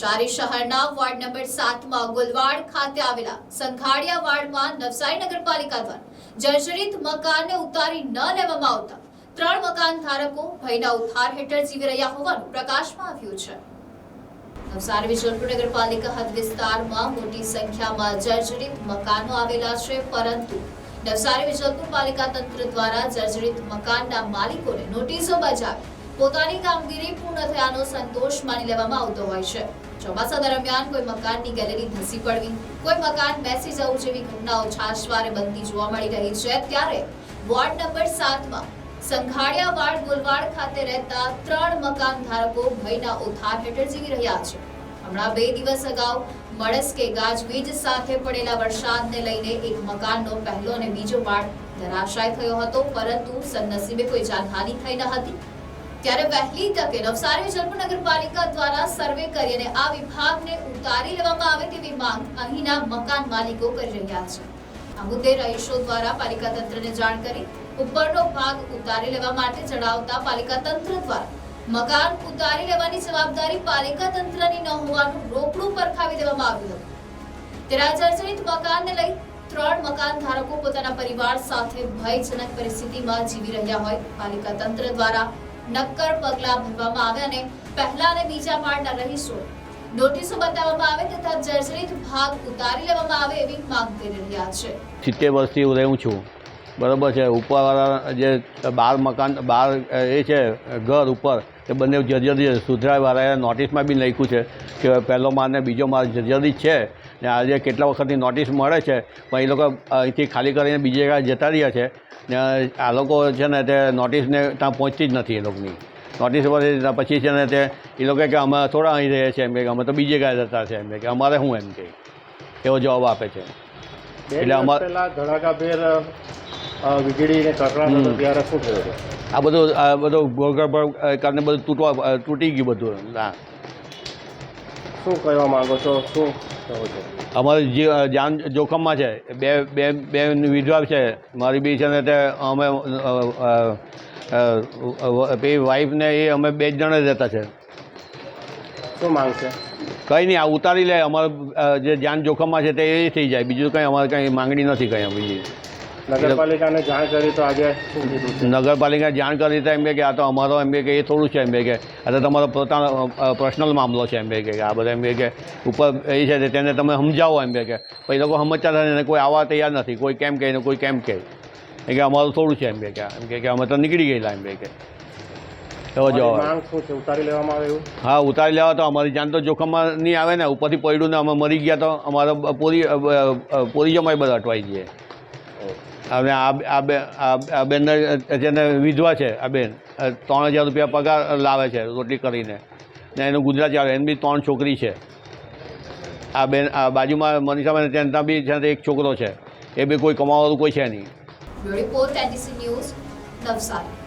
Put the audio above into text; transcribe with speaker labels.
Speaker 1: નવસારી શહેરના ward number સાતમાં ગુલવાડ ખાતે આવેલા સંઘાડિયા વાર્ડમાં નવસારી નગરપાલિકા દ્વારા જર્જરિત મકાનને ઉતારી ન લેવામાં આવતા ત્રણ મકાન ધારકો ભયના ઉથાર હેઠળ જીવી રહ્યા હોવાનું પ્રકાશમાં આવ્યું છે. નવસારી વિજલપુર નગરપાલિકા હદ વિસ્તારમાં મોટી સંખ્યામાં જર્જરિત મકાનો આવેલા છે, પરંતુ નવસારી વિજલપુર પાલિકા તંત્ર દ્વારા જર્જરિત મકાનના માલિકોને નોટિસો બજાવી પોતાની કામગીરી પૂર્ણ થયાનો સંતોષ માની લેવામાં આવતો હોય છે. ચોમાસા દરમિયાન કોઈ મકાનની ગેલેરી ધસી પડવી, કોઈ મકાન બેસી જવું જેવી ઘટનાઓ છાશવારે બનતી જોવા મળી રહી છે, ત્યારે વોર્ડ નંબર સાતમાં સંઘાડિયા વાડ ગુલવાડ ખાતે રહેતા ત્રણ મકાન ધારકો ભયના ઉથાર હેઠળ જીવી રહ્યા છે. હમણાં બે દિવસ અગાઉ મળસ્કે ગાજવીજ સાથે પડેલા વરસાદને લઈને એક મકાનનો પહેલો અને બીજો માળ ધરાશાય થયો હતો, પરંતુ સદનસીબે કોઈ જાનહાની થઈ ન હતી. ત્યારે વહેલી તકે નવસારી વિજલપુર નગરપાલિકા દ્વારા સર્વે કરી અને આ વિભાગને ઉતારી લેવામાં આવે તેવી માંગ અહીંના મકાન માલિકો કરી રહ્યા છે. આ મુદ્દે રહીશો દ્વારા પાલિકા તંત્રને જાણ કરી ઉપરનો ભાગ ઉતારી લેવા માટે જણાવતા પાલિકા તંત્ર દ્વારા મકાન ઉતારી લેવાની જવાબદારી પાલિકા તંત્રની ન હોવાનું રોકડું પરખાવી દેવામાં આવ્યું હતું. ત્યારે જર્જરિત મકાનને લઈ ત્રણ મકાન ધારકો પોતાના પરિવાર સાથે ભયજનક પરિસ્થિતિમાં જીવી રહ્યા હોય પાલિકા તંત્ર દ્વારા નક્કર પગલાં ભરવામાં આવે અને પહેલા અને બીજા માળના રહીશો નોટિસો બતાવવામાં આવે તથા જર્જરિત ભાગ ઉતારી લેવામાં આવે એવી માંગ કરી રહ્યા છે.
Speaker 2: સિત્તેર વર્ષથી હું રહું છું. બરાબર છે, ઉપરવાળા જે બાર મકાન, બાર એ છે, ઘર ઉપર, એ બંને જર્જરી સુધરાવાળાએ નોટિસમાં બી લખ્યું છે કે પહેલો માર ને બીજો માર જર્જરી છે. ને આજે કેટલા વખતની નોટિસ મળે છે પણ એ લોકો અહીંથી ખાલી કરીને બીજી જગ્યાએ જતા રહ્યા છે. ને આ લોકો છે ને તે નોટિસને ત્યાં પહોંચતી જ નથી એ લોકોની. નોટિસ પર પછી છે ને તે એ લોકો કે અમે થોડા અહીં રહે છે એમ કે અમે તો બીજી જગ્યાએ જતા છે એમ કે અમારે શું એમ કે? એવો જવાબ આપે છે. એટલે અમારે
Speaker 3: ધડાકાભેર
Speaker 2: વીજળીને.
Speaker 3: ત્યારે શું થયું
Speaker 2: આ બધું આ બધું કારણે બધું તૂટવા તૂટી ગયું બધું. ના
Speaker 3: શું કહેવા માગો છો? શું
Speaker 2: અમારી જે જાન જોખમમાં છે બે બે બે વિધવા છે મારી બી છે ને તે અમે અ, અ, અ, પેલી વાઈફ એ અમે બે જ જણા રહેતા છે.
Speaker 3: શું માંગશે
Speaker 2: કંઈ નહીં આ ઉતારી લે અમારે જે જાન જોખમમાં છે તે એ થઈ જાય બીજું કંઈ અમારે કંઈ માંગણી નથી કંઈ બીજી
Speaker 3: નગરપાલિકાને જાણ કરી તો આજે શું કીધું છે?
Speaker 2: નગરપાલિકા જાણ કરી તો એમ કે આ તો અમારો એમ કે એ થોડું છે એમ કે આ તો તમારો પોતાનો પર્સનલ મામલો છે એમ કે આ બધા એમ કે ઉપર એ છે તેને તમે સમજાવો એમ કે પછી લોકો સમજતા નથી ને કોઈ આવવા તૈયાર નથી કોઈ કેમ કહે ને કોઈ કેમ કહે. એ કે અમારું થોડું છે એમ કે એમ કે અમે તો નીકળી ગયેલા એમ કે. એવો જવાબ.
Speaker 3: માંગ શું છે? ઉતારી લેવામાં આવે એવું?
Speaker 2: હા ઉતારી લેવા તો અમારી જાન તો જોખમમાં નહીં આવે ને ઉપરથી પડ્યું ને અમે મરી ગયા તો અમારો પૂરી પૂરી જમાઈ બધા અટવાઈ જઈએ અને આ બે આ બેનને જેને વિધવા છે, આ બેન. ત્રણ હજાર રૂપિયા પગાર લાવે છે રોટલી કરીને. ને એનું ગુજરાત ચાલે એની બી ત્રણ છોકરી છે. આ બેન, આ બાજુમાં મનીષાબેન ત્યાં બી છે એક છોકરો છે. એ બી કોઈ કમાવાનું કોઈ છે નહીં.
Speaker 1: Report news Navsari.